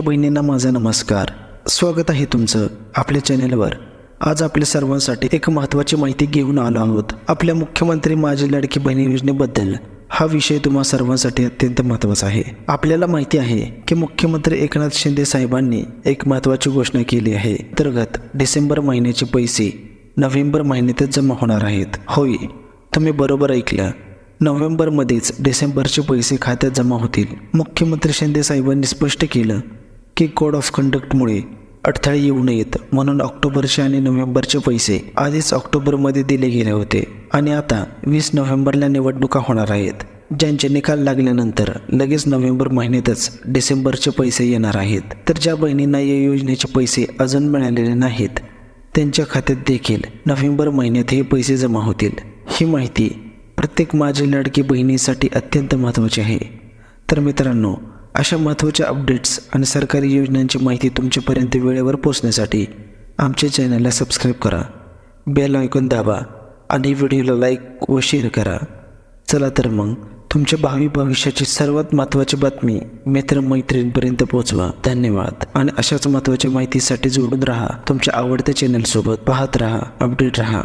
बहिणींना माझा नमस्कार. स्वागत आहे तुमचं आपल्या चॅनेलवर. आज आपल्या सर्वांसाठी एक महत्त्वाची माहिती घेऊन आलो आहोत. आपल्या मुख्यमंत्री माझी लाडकी बहिणी योजनेबद्दल. हा विषय तुम्हा सर्वांसाठी अत्यंत महत्त्वाचा आहे. आपल्याला माहिती आहे की मुख्यमंत्री एकनाथ शिंदे साहेबांनी एक महत्त्वाची घोषणा केली आहे. अंतर्गत डिसेंबर महिन्याचे पैसे नोव्हेंबर महिन्यातच जमा होणार आहेत. होय तुम्ही बरोबर ऐकलं. नोव्हेंबरमध्येच डिसेंबरचे पैसे खात्यात जमा होतील. मुख्यमंत्री शिंदे साहेबांनी स्पष्ट केलं की कोड ऑफ कंडक्टमुळे अडथळे येऊ नयेत म्हणून ऑक्टोबरचे आणि नोव्हेंबरचे पैसे आधीच ऑक्टोबरमध्ये दिले गेले होते. आणि आता वीस नोव्हेंबरला निवडणुका होणार आहेत. ज्यांचे निकाल लागल्यानंतर लगेच नोव्हेंबर महिन्यातच डिसेंबरचे पैसे येणार आहेत. तर ज्या बहिणींना या योजनेचे पैसे अजून मिळालेले नाहीत त्यांच्या खात्यात देखील नोव्हेंबर महिन्यात हे पैसे जमा होतील. ही माहिती प्रत्येक माझी लाडकी बहिणीसाठी अत्यंत महत्त्वाची आहे. तर मित्रांनो अशा महत्त्वाच्या अपडेट्स आणि सरकारी योजनांची माहिती तुमच्यापर्यंत वेळेवर पोचण्यासाठी आमच्या चॅनलला सबस्क्राईब करा. बेल ऐकून दाबा आणि व्हिडिओला लाईक व शेअर करा. चला तर मग तुमच्या भावी भविष्याची सर्वात महत्त्वाची बातमी मित्रमैत्रिणींपर्यंत पोहोचवा. धन्यवाद. आणि अशाच महत्त्वाच्या माहितीसाठी जोडून राहा. तुमच्या आवडत्या चॅनलसोबत पाहत राहा अपडेट राहा.